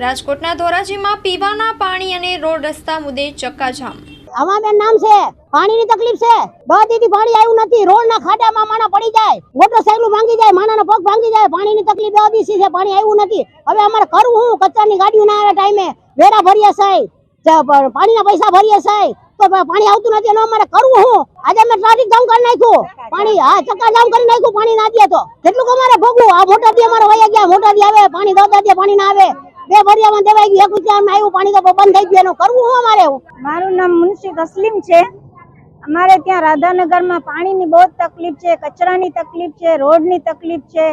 રાજકોટના ધોરાજીમાં પીવાના પાણી અને રોડ રસ્તા મુદ્દે ચક્કાજામ. અમારું નામ છે, પાણીની તકલીફ છે. બહારથી પાણી આવ્યું નથી રોડ ના ખાડામાં માણા પડી જાય મોટરસાયકલ ભાંગી જાય, માણાનો પગ ભાંગી જાય, પાણીની તકલીફ બધી છે, પાણી આવ્યું નથી. હવે અમારે કરવું હું કચરાની ગાડીઓ ના આવે ટાઈમે, વેરા ભરીએ સાહેબ પાણીના પૈસા ભરીએ સાહેબ પાણી આવતું નથી, એનો અમારે કરવું હું આજે અમે ટ્રાફિક જામ કરી નાખ્યું. પાણી, હા, ચક્કા જામ કરી નાખ્યું, પાણી ના દે તો. કેટલું અમારે ભોગવું. આ મોટર દી અમારે વયા ગયા, મોટા દી આવે, પાણી દોતા દે પાણી ના આવે. બે ભરિયામાં દેવાઈ ગયું. એક રૂપિયામાં આવ્યું, પાણી તો બંધ થઈ ગયું. એનું કરવું શું અમારે મારું નામ મુનશી તસ્લીમ છે. અમારે ત્યાં રાધાનગરમાં પાણીની બહુ તકલીફ છે, કચરાની તકલીફ છે, રોડની તકલીફ છે.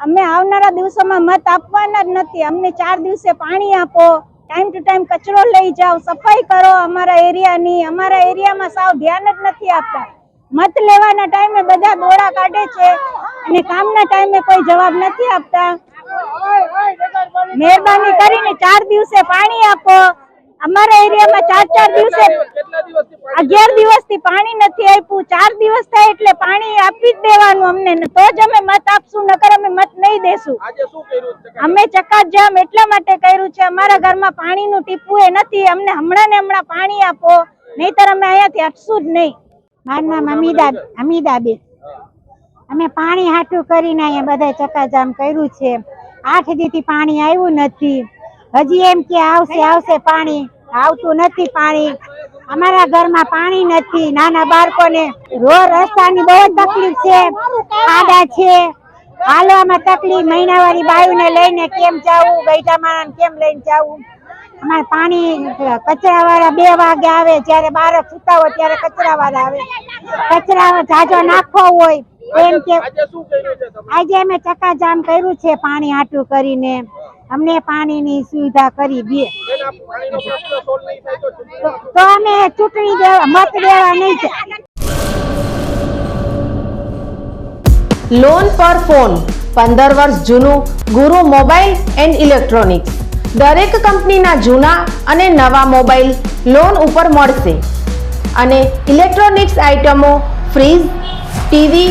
અમે આવનારા દિવસોમાં મત આપવાના જ નથી. અમને ચાર દિવસે પાણી આપો, ટાઈમ ટુ ટાઈમ કચરો લઈ જાઓ, સફાઈ કરો અમારા એરિયાની. અમારા એરિયામાં સાવ ધ્યાન જ નથી આપતા. મત લેવાના ટાઈમે બધા દોડા કાઢે છે અને કામના ટાઈમે કોઈ જવાબ નથી આપતા. મહેરબાની કરીને ચાર દિવસે પાણી આપો. અમારા એરિયામાં ચાર ચાર દિવસે અગિયાર દિવસથી પાણી નથી આપ્યું. ચાર દિવસ થાય એટલે પાણી આપી જ દેવાનું અમને. તો જ અમે મત આપશું નકર અમે મત નહીં દેશું. અમે ચક્કાજામ એટલા માટે કર્યું છે અમારા ઘરમાં પાણીનું ટીપું એ નથી. અમને હમણાં ને હમણાં પાણી આપો. નહીતર અમે અહીંયાથી હટશું જ નહીં. મારું નામ અમીદા અમીદાબેન. અમે પાણી હાટું કરીને અહીંયા બધા ચકાજામ કર્યું છે. આઠ દીથી પાણી આવ્યું નથી. હજી એમ કે આવશે આવશે પાણી. આવતું નથી પાણી. અમારા ઘરમાં પાણી નથી. નાના બાળકોને રોડ રસ્તાની બહુ તકલીફ છે. ખાડા છે. હાલવામાં તકલીફ. મહિનાવાળી બાયુને લઈને કેમ જાવું? ગઈઢા માણસ કેમ લઈને જવું? અમારે પાણી કચરા વાળા બે વાગે આવે. જ્યારે બાળક સુતા હોય ત્યારે કચરાવાળા આવે. કચરા જાજો નાખવો હોય. એમ કે આજે અમે ચકાજામ કર્યું છે પાણી હાટું કરીને. અમને પાણીની સુવિધા કરી દે. તો તો અમે ચૂંટણી દેવા મત દેવા નહીં લોન પર ફોન પંદર વર્ષ જૂનું ગુરુ મોબાઈલ એન્ડ ઇલેક્ટ્રોનિક્સ. દરેક કંપનીના જૂના અને નવા મોબાઈલ લોન ઉપર મળશે. અને ઇલેક્ટ્રોનિક્સ આઇટમો fridge TV